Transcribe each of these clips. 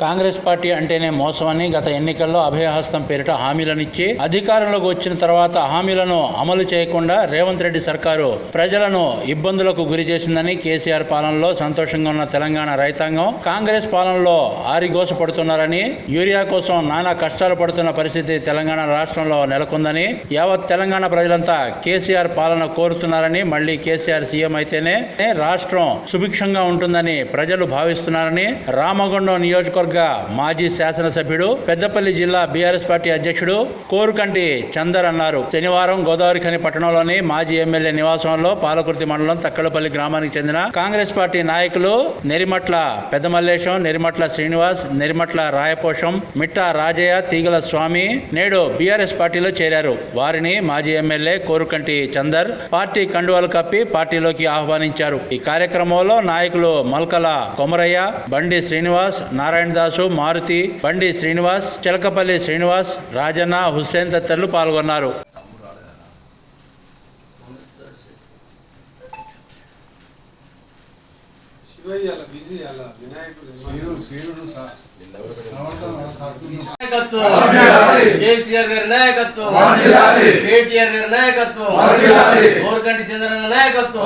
Congress party అంటేనే మోసమని గత ఎన్నికల్లో అభయహస్తం పేరిట హామీలనిచ్చి అధికారంలోకి వచ్చిన తర్వాత హామీలను అమలు చేయకుండా రేవంత్ రెడ్డి సర్కారు ప్రజలను ఇబ్బందులకు గురి చేసిందని కేసీఆర్ పాలనలో సంతోషంగా ఉన్న తెలంగాణ రైతాంగం కాంగ్రెస్ పాలనలో ఆరిగోస పడుతున్నారని యూరియా కోసం నానా కష్టాలు పడుతున్న పరిస్థితి తెలంగాణ రాష్ట్రంలో నెలకొందని యావత్ తెలంగాణ ప్రజలంతా కేసీఆర్ పాలన కోరుతున్నారని మళ్ళీ కేసీఆర్ సీఎం అయితేనే రాష్ట్రం సుభిక్షంగా ఉంటుందని ప్రజలు భావిస్తున్నారని రామగుండం నియోజకవర్గ మాజీ శాసనసభ్యుడు పెద్దపల్లి జిల్లా బీఆర్ఎస్ పార్టీ అధ్యక్షుడు కోరుకంటి చందర్ అన్నారు. శనివారం గోదావరి ఖని పట్టణంలోని మాజీ ఎమ్మెల్యే నివాసంలో పాలకుర్తి మండలం తక్కలపల్లి గ్రామానికి చెందిన కాంగ్రెస్ పార్టీ నాయకులు నెరిమట్ల పెద్దమల్లేశం నెరిమట్ల శ్రీనివాస్ నెరిమట్ల రాయపోషం మిట్ట రాజయ్య తీగల స్వామి నేడు బీఆర్ఎస్ పార్టీలో చేరారు. వారిని మాజీ ఎమ్మెల్యే కోరుకంటి చందర్ పార్టీ కండువాలు కప్పి పార్టీలోకి ఆహ్వానించారు. ఈ కార్యక్రమంలో నాయకులు మల్కల కొమరయ్య బండి శ్రీనివాస్ నారాయణ దాసు మారుతి బండి శ్రీనివాస్ చిలకపల్లి శ్రీనివాస్ రాజన్న హుస్సేన్ తదితరులు పాల్గొన్నారు. శివయ్య అలా బిజీ అలా వినాయకుడు నాయకత్వం కేసీఆర్ గారి నాయకత్వం. కేటీఆర్ గారి నాయకత్వం. గోరకంటి చంద్రన్న నాయకత్వం.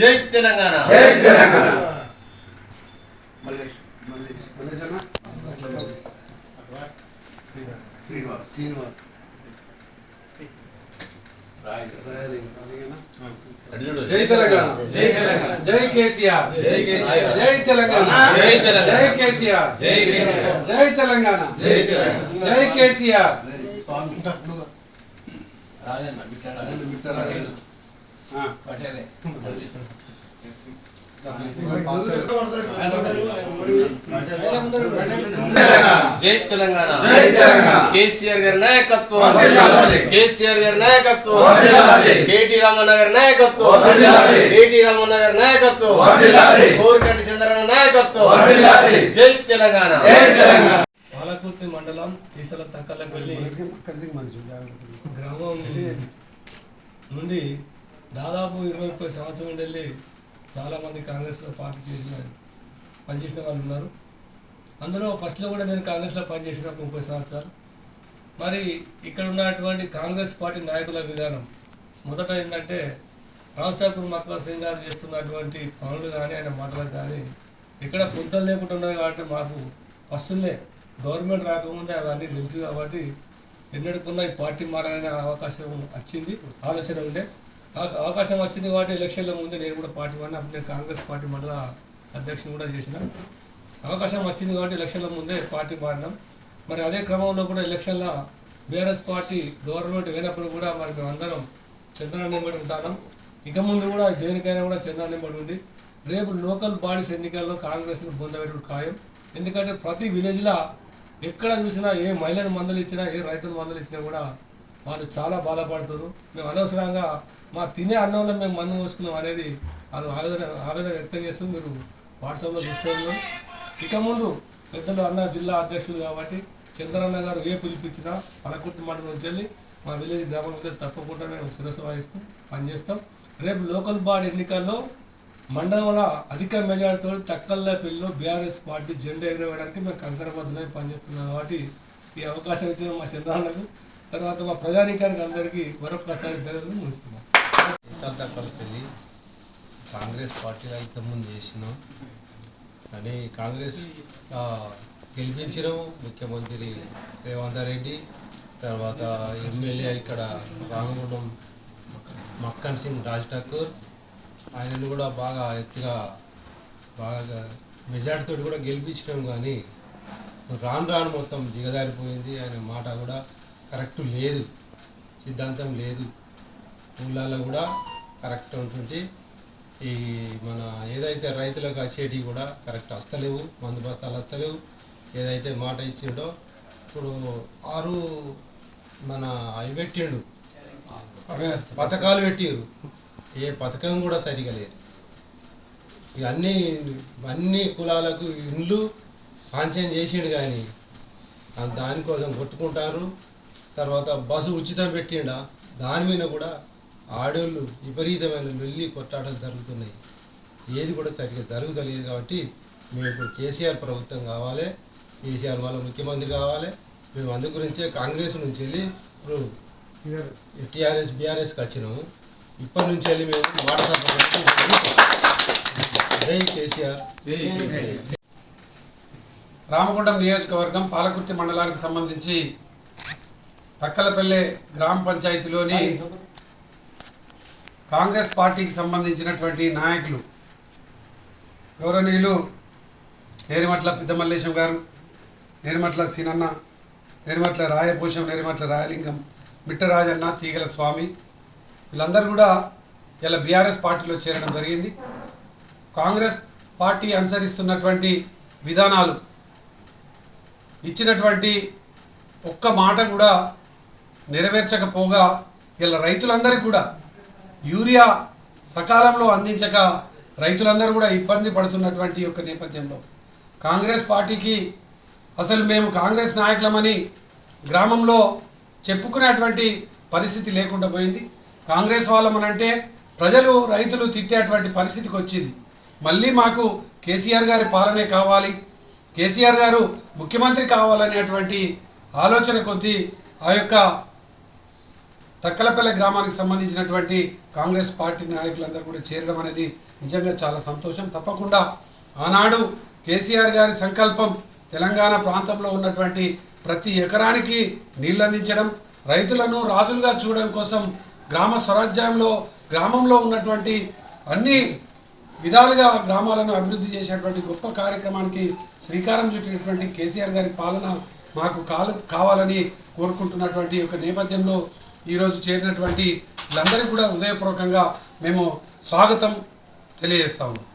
జై తెలంగాణ. శ్రీనివాస్. జై తెలంగాణ. జై తెలంగాణ. జై కేసీఆర్. జై కేసీఆర్. జై తెలంగాణ. జై తెలంగాణ. జై కేసీఆర్. జై కేసీఆర్. జై తెలంగాణ. జై తెలంగాణ. జై తెలంగాణ జై తెలంగాణ. కేసీఆర్ గారి నాయకత్వం. కేసీఆర్ గారి నాయకత్వం. కేటీ రామన్న గారి నాయకత్వం. కేటీ రామన్న గారి నాయకత్వం. గోరకంటి చంద్రన్న నాయకత్వం. జై తెలంగాణ జై తెలంగాణ పాలకుర్తి మండలం ఈసల తక్కలపల్లి గ్రామం నుండి దాదాపు ఇరవై ముప్పై సంవత్సరం వెళ్ళి చాలామంది కాంగ్రెస్లో పార్టీ చేసిన పనిచేసిన వాళ్ళు ఉన్నారు. అందులో ఫస్ట్లో కూడా నేను కాంగ్రెస్లో పనిచేసిన ముప్పై సంవత్సరాలు. మరి ఇక్కడ ఉన్నటువంటి కాంగ్రెస్ పార్టీ నాయకుల విధానం మొదట ఏంటంటే రాజ్ ఠాకూర్ మక్లా సింగ్ గారు చేస్తున్నటువంటి పనులు కానీ ఆయన మాటలు కానీ ఇక్కడ పొంతలు లేకుండా ఉన్నది కాబట్టి మాకు ఫస్ట్లే గవర్నమెంట్ రాకముందే అవన్నీ తెలుసు కాబట్టి ఎన్నడుకున్న ఈ పార్టీ మారాలనే అవకాశం వచ్చింది ఆలోచన ఉండే. అవకాశం వచ్చింది కాబట్టి ఎలక్షన్ల ముందే నేను కూడా పార్టీ మారిన అప్పుడు నేను కాంగ్రెస్ పార్టీ మండల అధ్యక్షుని కూడా చేసిన. అవకాశం వచ్చింది కాబట్టి ఎలక్షన్ల ముందే పార్టీ మారినాం. మరి అదే క్రమంలో కూడా ఎలక్షన్ల బీఆర్ఎస్ పార్టీ గవర్నమెంట్ అయినప్పుడు కూడా మరి మేమందరం చంద్రాన్ని నింబడి ఉంటాం ఇక ముందు కూడా దేనికైనా కూడా చంద్రాన్ని నింబడి ఉండి రేపు లోకల్ బాడీస్ ఎన్నికల్లో కాంగ్రెస్ను పొందబెట్టుడు ఖాయం. ఎందుకంటే ప్రతి విలేజ్లో ఎక్కడ చూసినా ఏ మహిళను మందలు ఇచ్చినా ఏ రైతుల మందలు ఇచ్చినా కూడా వాళ్ళు చాలా బాధపడుతారు మేము అనవసరంగా మా తినే అన్నంలో మేము మన్ను పోసుకున్నాం అనేది వాళ్ళు ఆవేదన ఆవేదన వ్యక్తం చేస్తూ మీరు వాట్సాప్లో చూస్తూ ఇక ముందు పెద్దలు అన్న జిల్లా అధ్యక్షులు కాబట్టి చంద్రన్న గారు ఏ పిలిపించినా పలకుర్తి మండలం నుంచి వెళ్ళి మా విలేజ్ గ్రామం నుంచి తప్పకుండా మేము శిరస్సు వహిస్తూ పనిచేస్తాం. రేపు లోకల్ బాడీ ఎన్నికల్లో మండలంలో అధిక మెజార్టీతో తక్కల్ల పెళ్ళిలో బీఆర్ఎస్ పార్టీ జెండా ఎగరవేయడానికి మేము కంకరబద్ధులై పనిచేస్తున్నాం కాబట్టి ఈ అవకాశం ఇచ్చిన మా చంద్రన్నకు తర్వాత మా ప్రజానీకానికి అందరికీ మరొకసారి ధన్యవాదాలు ముగిస్తున్నాం. విశాఖపల్లి కాంగ్రెస్ పార్టీలో ఇంతకుముందు చేసినాం. కానీ కాంగ్రెస్ గెలిపించినాం. ముఖ్యమంత్రి రేవంత్ రెడ్డి తర్వాత ఎమ్మెల్యే ఇక్కడ రామగుండం మక్కన్ సింగ్ రాజ్ ఠాకూర్. ఆయనను కూడా బాగా ఎత్తుగా బాగా మెజార్టీతో కూడా గెలిపించినాం. కానీ రాను రాను మొత్తం దిగజారిపోయింది. ఆయన మాట కూడా కరెక్ట్ లేదు. సిద్ధాంతం లేదు. ఊళ్ళల్లో కూడా కరెక్ట్ ఉంటుంది ఈ మన ఏదైతే రైతులకు వచ్చేటివి కూడా కరెక్ట్ వస్తలేవు మందు బస్తాలు వస్తలేవు. ఏదైతే మాట ఇచ్చిండో ఇప్పుడు ఆరు మన అవి పెట్టిండు. పథకాలు పెట్టిరు ఏ పథకం కూడా సరిగా లేదు. ఇక అన్ని అన్ని కులాలకు ఇండ్లు సాంక్షన్ చేసిండు కానీ దానికోసం కొట్టుకుంటారు. తర్వాత బస్సు ఉచితం పెట్టిండా? దాని మీద కూడా ఆడోళ్ళు విపరీతమైన వెళ్ళి కొట్టాటలు జరుగుతున్నాయి. ఏది కూడా సరిగ్గా జరుగుతలేదు కాబట్టి మేము ఇప్పుడు కేసీఆర్ ప్రభుత్వం కావాలి కేసీఆర్ మళ్ళీ ముఖ్యమంత్రి కావాలి. మేము అందు గురించే కాంగ్రెస్ నుంచి వెళ్ళి ఇప్పుడు టీఆర్ఎస్ బీఆర్ఎస్కి వచ్చినాము. ఇప్పటి నుంచి వెళ్ళి మేము వాట్సాప్ జై కేసీఆర్. రామగుండం నియోజకవర్గం పాలకుర్తి మండలానికి సంబంధించి తక్కలపల్లె గ్రామ పంచాయతీలోని కాంగ్రెస్ పార్టీకి సంబంధించినటువంటి నాయకులు గౌరవనీయులు నేరిమట్ల పెద్దమల్లేశం గారు నేరిమట్ల సీనన్న నేరిమట్ల రాయపోషం నేరిమట్ల రాయలింగం మిట్టరాజన్న తీగల స్వామి వీళ్ళందరూ కూడా ఇలా బీఆర్ఎస్ పార్టీలో చేరడం జరిగింది. కాంగ్రెస్ పార్టీ అనుసరిస్తున్నటువంటి విధానాలు ఇచ్చినటువంటి ఒక్క మాట కూడా నెరవేర్చకపోగా ఇలా రైతులందరికీ కూడా యూరియా సకాలంలో అందించక రైతులందరూ కూడా ఇబ్బంది పడుతున్నటువంటి యొక్క నేపథ్యంలో కాంగ్రెస్ పార్టీకి అసలు మేము కాంగ్రెస్ నాయకులమని గ్రామంలో చెప్పుకునేటువంటి పరిస్థితి లేకుండా పోయింది. కాంగ్రెస్ వాళ్ళమనంటే ప్రజలు రైతులు తిట్టేటువంటి పరిస్థితికి వచ్చింది. మళ్ళీ మాకు కేసీఆర్ గారి పాలనే కావాలి కేసీఆర్ గారు ముఖ్యమంత్రి కావాలనేటువంటి ఆలోచన కొద్దీ ఆ యొక్క తక్కలపల్లె గ్రామానికి సంబంధించినటువంటి కాంగ్రెస్ పార్టీ నాయకులందరూ కూడా చేరడం అనేది నిజంగా చాలా సంతోషం. తప్పకుండా ఆనాడు కేసీఆర్ గారి సంకల్పం తెలంగాణ ప్రాంతంలో ఉన్నటువంటి ప్రతి ఎకరానికి నీళ్ళు అందించడం రైతులను రాజులుగా చూడడం కోసం గ్రామ స్వరాజ్యంలో గ్రామంలో ఉన్నటువంటి అన్ని విధాలుగా గ్రామాలను అభివృద్ధి చేసేటువంటి గొప్ప కార్యక్రమానికి శ్రీకారం చుట్టినటువంటి కేసీఆర్ గారి పాలన మాకు కాలు కావాలని కోరుకుంటున్నటువంటి ఒక నేపథ్యంలో ఈరోజు చేరినటువంటి వీళ్ళందరికీ కూడా హృదయపూర్వకంగా మేము స్వాగతం తెలియజేస్తా ఉన్నాం.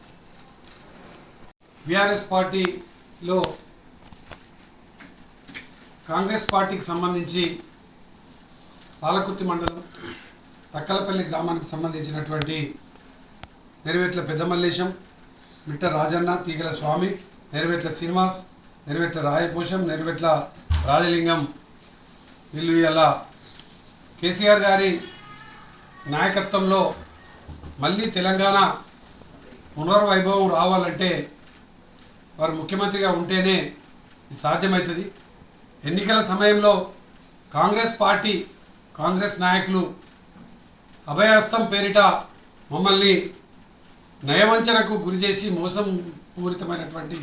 బీఆర్ఎస్ పార్టీలో కాంగ్రెస్ పార్టీకి సంబంధించి పాలకుర్తి మండలం తక్కలపల్లి గ్రామానికి సంబంధించినటువంటి నెరవేట్ల పెద్దమల్లేశం మిట్ట రాజన్న తీగల స్వామి నెరవేట్ల శ్రీనివాస్ నెరవేట్ల రాయపోషం నెరవేట్ల రాజలింగం వీళ్ళు ఇలా కేసీఆర్ గారి నాయకత్వంలో మళ్ళీ తెలంగాణ పునర్వైభవం రావాలంటే వారు ముఖ్యమంత్రిగా ఉంటేనే సాధ్యమవుతుంది. ఎన్నికల సమయంలో కాంగ్రెస్ పార్టీ కాంగ్రెస్ నాయకులు అభయాస్తం పేరిట మమ్మల్ని నయవంచనకు గురి చేసి మోసం పూరితమైనటువంటి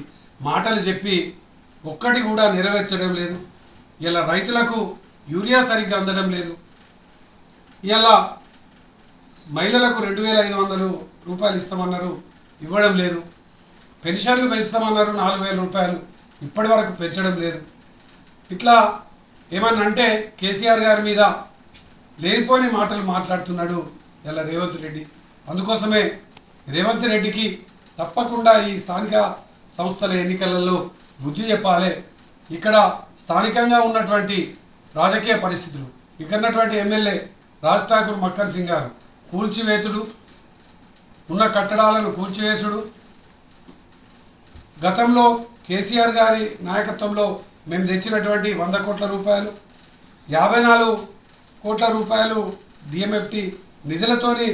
మాటలు చెప్పి ఒక్కటి కూడా నెరవేర్చడం లేదు. ఇలా రైతులకు యూరియా సరిగ్గా అందడం లేదు. ఇలా మహిళలకు రెండు వేల ఐదు వందలు రూపాయలు ఇస్తామన్నారు ఇవ్వడం లేదు. పెన్షన్లు పెంచుతామన్నారు నాలుగు వేల రూపాయలు ఇప్పటి వరకు పెంచడం లేదు. ఇట్లా ఏమన్నా అంటే కేసీఆర్ గారి మీద లేనిపోని మాటలు మాట్లాడుతున్నాడు ఇలా రేవంత్ రెడ్డి. అందుకోసమే రేవంత్ రెడ్డికి తప్పకుండా ఈ స్థానిక సంస్థల ఎన్నికలలో బుద్ధి చెప్పాలి. ఇక్కడ స్థానికంగా ఉన్నటువంటి రాజకీయ పరిస్థితులు ఇక్కడ ఉన్నటువంటి ఎమ్మెల్యే రాజ్ ఠాకూర్ మక్కన్ సింగ్ గారు. కూల్చివేతుడు ఉన్న కట్టడాలను కూల్చివేసుడు. గతంలో కేసీఆర్ గారి నాయకత్వంలో మేము తెచ్చినటువంటి వంద కోట్ల రూపాయలు యాభై నాలుగు కోట్ల రూపాయలు డిఎంఎఫ్టి నిధులతోని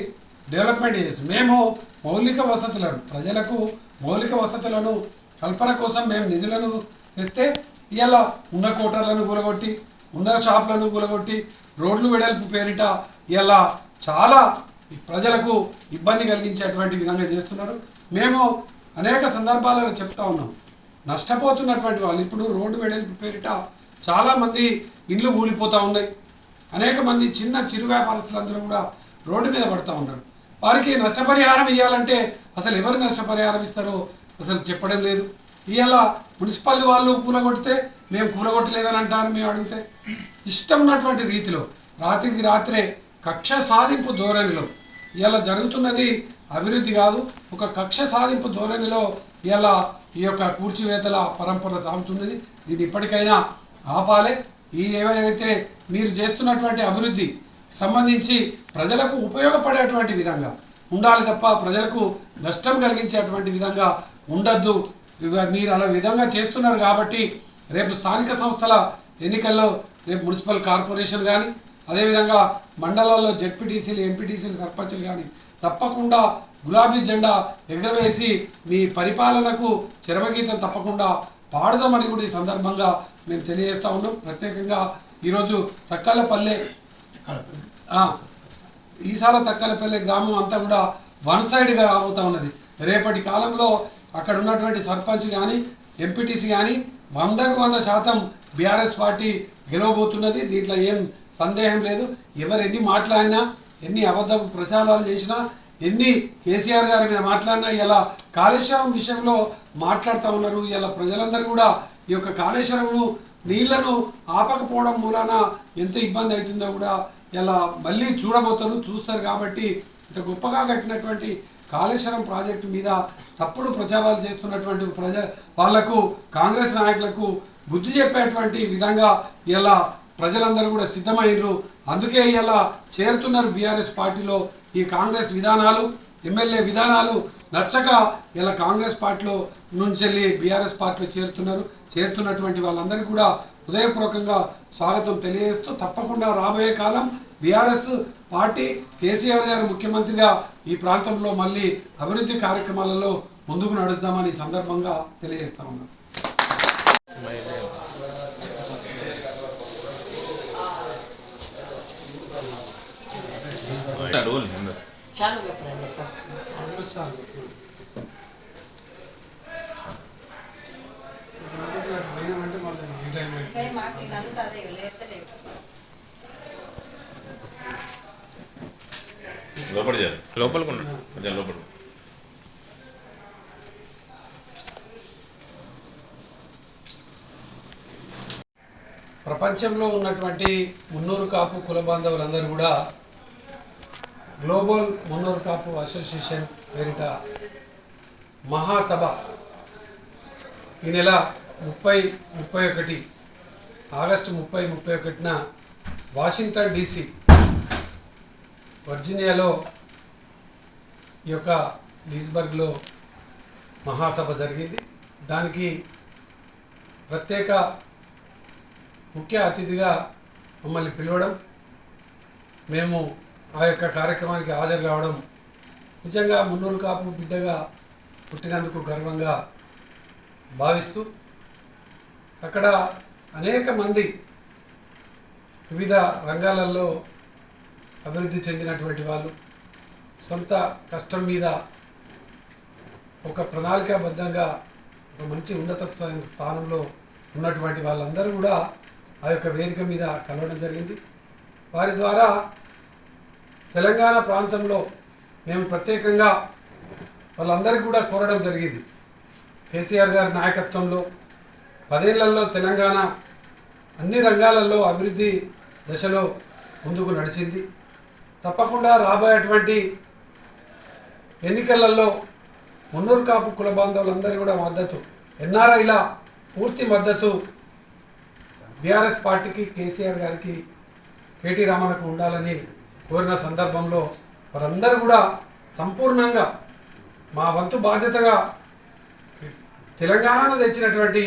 డెవలప్మెంట్ చేస్తాం మేము మౌలిక వసతులను ప్రజలకు మౌలిక వసతులను కల్పన కోసం మేము నిధులను తెస్తే ఇలా ఉన్న కోటర్లను కూలగొట్టి ఉన్న షాపులను కూలగొట్టి రోడ్లు వెడల్పు పేరిట ఇలా చాలా ప్రజలకు ఇబ్బంది కలిగించేటువంటి విధంగా చేస్తున్నారు. మేము అనేక సందర్భాలలో చెప్తా ఉన్నాం. నష్టపోతున్నటువంటి వాళ్ళు ఇప్పుడు రోడ్డు వెడల్పు పేరిట చాలామంది ఇండ్లు కూలిపోతూ ఉన్నాయి. అనేక మంది చిన్న చిరు వ్యాపారస్తులందరూ కూడా రోడ్డు మీద పడుతూ ఉన్నారు. వారికి నష్టపరిహారం ఇవ్వాలంటే అసలు ఎవరు నష్టపరిహారం ఇస్తారో అసలు చెప్పడం లేదు. ఇవాళ మున్సిపాలిటీ వాళ్ళు కూలగొడితే మేము కూలగొట్టలేదని అంటారు మేము అడిగితే. ఇష్టం ఉన్నటువంటి రీతిలో రాత్రికి రాత్రే కక్ష సాధింపు ధోరణిలో ఇలా జరుగుతున్నది అభివృద్ధి కాదు. ఒక కక్ష సాధింపు ధోరణిలో ఇలా ఈ యొక్క కూర్చివేతల పరంపర సాగుతున్నది. దీన్ని ఇప్పటికైనా ఆపాలి. ఈ ఏవైతే మీరు చేస్తున్నటువంటి అభివృద్ధి సంబంధించి ప్రజలకు ఉపయోగపడేటువంటి విధంగా ఉండాలి తప్ప ప్రజలకు నష్టం కలిగించేటువంటి విధంగా ఉండద్దు. మీరు అలా విధంగా చేస్తున్నారు కాబట్టి రేపు స్థానిక సంస్థల ఎన్నికల్లో రేపు మున్సిపల్ కార్పొరేషన్ కానీ అదేవిధంగా మండలాల్లో జెడ్పీటీసీలు ఎంపీటీసీలు సర్పంచులు కానీ తప్పకుండా గులాబీ జెండా ఎగరవేసి మీ పరిపాలనకు చరమగీతం తప్పకుండా పాడదామని కూడా ఈ సందర్భంగా మేము తెలియజేస్తా ఉన్నాం. ప్రత్యేకంగా ఈరోజు తక్కలపల్లె ఆ, ఈసాల గ్రామం అంతా కూడా వన్ సైడ్గా అవుతూ ఉన్నది. రేపటి కాలంలో అక్కడ ఉన్నటువంటి సర్పంచ్ కానీ ఎంపీటీసీ కానీ వందకు వంద శాతం బీఆర్ఎస్ పార్టీ గెలవబోతున్నది. దీంట్లో ఏం సందేహం లేదు. ఎవరు ఎన్ని మాట్లాడినా ఎన్ని అబద్ధపు ప్రచారాలు చేసినా ఎన్ని కేసీఆర్ గారి మీద మాట్లాడినా ఇలా కాళేశ్వరం విషయంలో మాట్లాడుతూ ఉన్నారు. ఇలా ప్రజలందరూ కూడా ఈ యొక్క కాళేశ్వరంను నీళ్ళను ఆపకపోవడం మూలాన ఎంత ఇబ్బంది అవుతుందో కూడా ఇలా మళ్ళీ చూడబోతారు చూస్తారు కాబట్టి ఇంత గొప్పగా కట్టినటువంటి కాళేశ్వరం ప్రాజెక్టు మీద తప్పుడు ప్రచారాలు చేస్తున్నటువంటి ప్రజ వాళ్ళకు కాంగ్రెస్ నాయకులకు బుద్ధి చెప్పేటువంటి విధంగా ఇలా ప్రజలందరూ కూడా సిద్ధమయ్యారు అందుకే ఇలా చేరుతున్నారు బీఆర్ఎస్ పార్టీలో ఈ కాంగ్రెస్ విధానాలు ఎమ్మెల్యే విధానాలు. నచ్చక ఇలా కాంగ్రెస్ పార్టీలో నుంచి వెళ్ళి బీఆర్ఎస్ పార్టీలో చేరుతున్నారు. చేరుతున్నటువంటి వాళ్ళందరికీ కూడా హృదయపూర్వకంగా స్వాగతం తెలియజేస్తూ తప్పకుండా రాబోయే కాలం బీఆర్ఎస్ పార్టీ కేసీఆర్ గారు ముఖ్యమంత్రిగా ఈ ప్రాంతంలో మళ్ళీ అభివృద్ధి కార్యక్రమాలలో ముందుకు నడుద్దామని సందర్భంగా తెలియజేస్తా ఉన్నాను. చాలు చెప్పండి ఫస్ట్ మాకు ఇదంతా అదే లేతలేదు లోపల చేయాలి లోపలికి ఉండు. కొంచెం లోపల ప్రపంచంలో ఉన్నటువంటి మున్నూరు కాపు కుల బాంధవులందరూ కూడా గ్లోబల్ మున్నూరు కాపు అసోసియేషన్ పేరిట మహాసభ ఈ నెల ముప్పై ముప్పై ఒకటి ఆగస్టు ముప్పై ముప్పై ఒకటిన వాషింగ్టన్ డీసీ వర్జీనియాలో ఈ యొక్క లీస్బర్గ్లో మహాసభ జరిగింది. దానికి ప్రత్యేక ముఖ్య అతిథిగా మమ్మల్ని పిలవడం మేము ఆ యొక్క కార్యక్రమానికి హాజరు కావడం నిజంగా మున్నూరు కాపు బిడ్డగా పుట్టినందుకు గర్వంగా భావిస్తూ అక్కడ అనేక మంది వివిధ రంగాలలో అభివృద్ధి చెందినటువంటి వాళ్ళు సొంత కష్టం మీద ఒక ప్రణాళికాబద్ధంగా ఒక మంచి ఉన్నత స్థాయి స్థానంలో ఉన్నటువంటి వాళ్ళందరూ కూడా ఆ యొక్క వేదిక మీద కలవడం జరిగింది. వారి ద్వారా తెలంగాణ ప్రాంతంలో మేము ప్రత్యేకంగా వాళ్ళందరికీ కూడా కోరడం జరిగింది. కేసీఆర్ గారి నాయకత్వంలో పదేళ్ళలో తెలంగాణ అన్ని రంగాలలో అభివృద్ధి దశలో ముందుకు నడిచింది. తప్పకుండా రాబోయేటువంటి ఎన్నికలలో మున్నూరు కాపు కుల బాంధవులందరూ కూడా మద్దతు ఎన్ఆర్ఐల పూర్తి మద్దతు బీఆర్ఎస్ పార్టీకి కేసీఆర్ గారికి కేటీ రామన్కు ఉండాలని కోరిన సందర్భంలో వారందరూ కూడా సంపూర్ణంగా మా వంతు బాధ్యతగా తెలంగాణను తెచ్చినటువంటి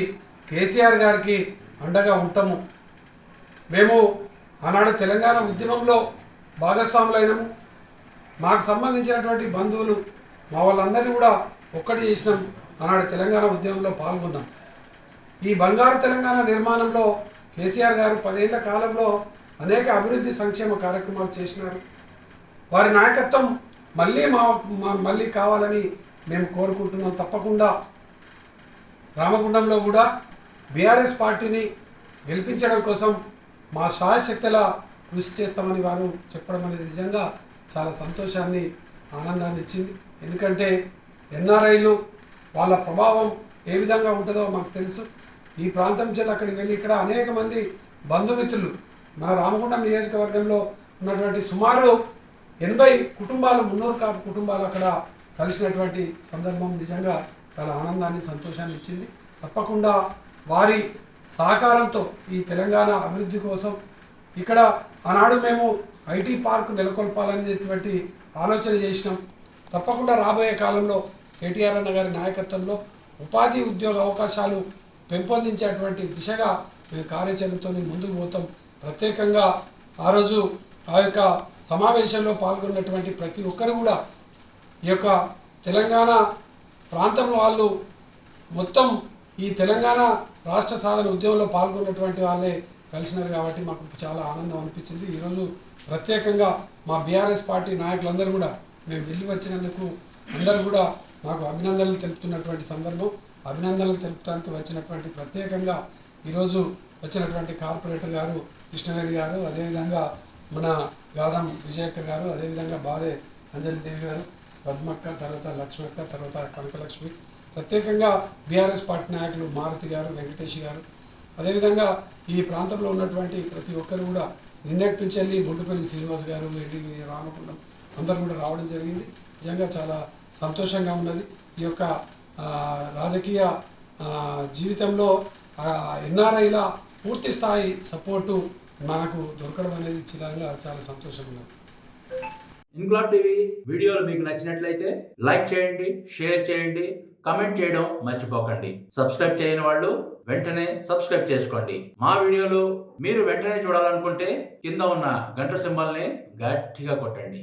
కేసీఆర్ గారికి అండగా ఉంటాము. మేము ఆనాడు తెలంగాణ ఉద్యమంలో భాగస్వాములైనము. మాకు సంబంధించినటువంటి బంధువులు మా వాళ్ళందరినీ కూడా ఒక్కటి చేసినాం. ఆనాడు తెలంగాణ ఉద్యమంలో పాల్గొన్నాం. ఈ బంగారు తెలంగాణ నిర్మాణంలో కేసీఆర్ గారు పదేళ్ళ కాలంలో అనేక అభివృద్ధి సంక్షేమ కార్యక్రమాలు చేసినారు. వారి నాయకత్వం మళ్ళీ మా మళ్ళీ కావాలని మేము కోరుకుంటున్నాం. తప్పకుండా రామగుండంలో కూడా బీఆర్ఎస్ పార్టీని గెలిపించడం కోసం మా శాయశక్తుల కృషి చేస్తామని వారు చెప్పడం అనేది నిజంగా చాలా సంతోషాన్ని ఆనందాన్ని ఇచ్చింది. ఎందుకంటే ఎన్ఆర్ఐలు వాళ్ళ ప్రభావం ఏ విధంగా ఉంటుందో మాకు తెలుసు. ఈ ప్రాంతం నుంచి అక్కడికి వెళ్ళి ఇక్కడ అనేక మంది బంధుమిత్రులు మన రామగుండం నియోజకవర్గంలో ఉన్నటువంటి సుమారు ఎనభై కుటుంబాలు మున్నూరు కాపు కుటుంబాలు అక్కడ కలిసినటువంటి సందర్భం నిజంగా చాలా ఆనందాన్ని సంతోషాన్ని ఇచ్చింది. తప్పకుండా వారి సహకారంతో ఈ తెలంగాణ అభివృద్ధి కోసం ఇక్కడ ఆనాడు మేము ఐటీ పార్క్ నెలకొల్పాలనేటువంటి ఆలోచన చేసినాం. తప్పకుండా రాబోయే కాలంలో కేటీఆర్ అన్న గారి నాయకత్వంలో ఉపాధి ఉద్యోగ అవకాశాలు పెంపొందించేటువంటి దిశగా మేము కార్యాచరణతో ముందుకు పోతాం. ప్రత్యేకంగా ఆ రోజు ఆ యొక్క సమావేశంలో పాల్గొన్నటువంటి ప్రతి ఒక్కరు కూడా ఈ యొక్క తెలంగాణ ప్రాంతం వాళ్ళు మొత్తం ఈ తెలంగాణ రాష్ట్ర సాధన ఉద్యమంలో పాల్గొన్నటువంటి వాళ్ళే కలిసినారు కాబట్టి మాకు చాలా ఆనందం అనిపించింది. ఈరోజు ప్రత్యేకంగా మా బీఆర్ఎస్ పార్టీ నాయకులందరూ కూడా మేము వెళ్ళి వచ్చినందుకు అందరూ కూడా మాకు అభినందనలు తెలుపుతున్నటువంటి సందర్భం. అభినందనలు తెలుపడానికి వచ్చినటువంటి ప్రత్యేకంగా ఈరోజు వచ్చినటువంటి కార్పొరేటర్ గారు కృష్ణవేణి గారు అదేవిధంగా మన గాదం విజయక్క గారు అదేవిధంగా బాధే అంజలిదేవి గారు పద్మక్క తర్వాత లక్ష్మక్క తర్వాత కనకలక్ష్మి ప్రత్యేకంగా బీఆర్ఎస్ పార్టీ నాయకులు మారుతి గారు వెంకటేష్ గారు. అదేవిధంగా ఈ ప్రాంతంలో ఉన్నటువంటి ప్రతి ఒక్కరు కూడా నిన్నటి నుంచి వెళ్ళి బొడ్డుపల్లి శ్రీనివాస్ గారు ఎన్టీ రామకుండం అందరూ కూడా రావడం జరిగింది. నిజంగా చాలా సంతోషంగా ఉన్నది. ఈ యొక్క రాజకీయ జీవితంలో ఎన్ఆర్ఐల పూర్తి స్థాయి సపోర్టు మనకు దొరకడం అనేది చిరంగా చాలా సంతోషంగా ఉన్నది ఇన్క్లాబ్ టీవీ వీడియోలు మీకు నచ్చినట్లయితే లైక్ చేయండి షేర్ చేయండి కమెంట్ చేయడం మర్చిపోకండి. సబ్స్క్రైబ్ చేయని వాళ్ళు వెంటనే సబ్స్క్రైబ్ చేసుకోండి. మా వీడియోలు మీరు వెంటనే చూడాలనుకుంటే కింద ఉన్న గంట సింబల్ని గట్టిగా కొట్టండి.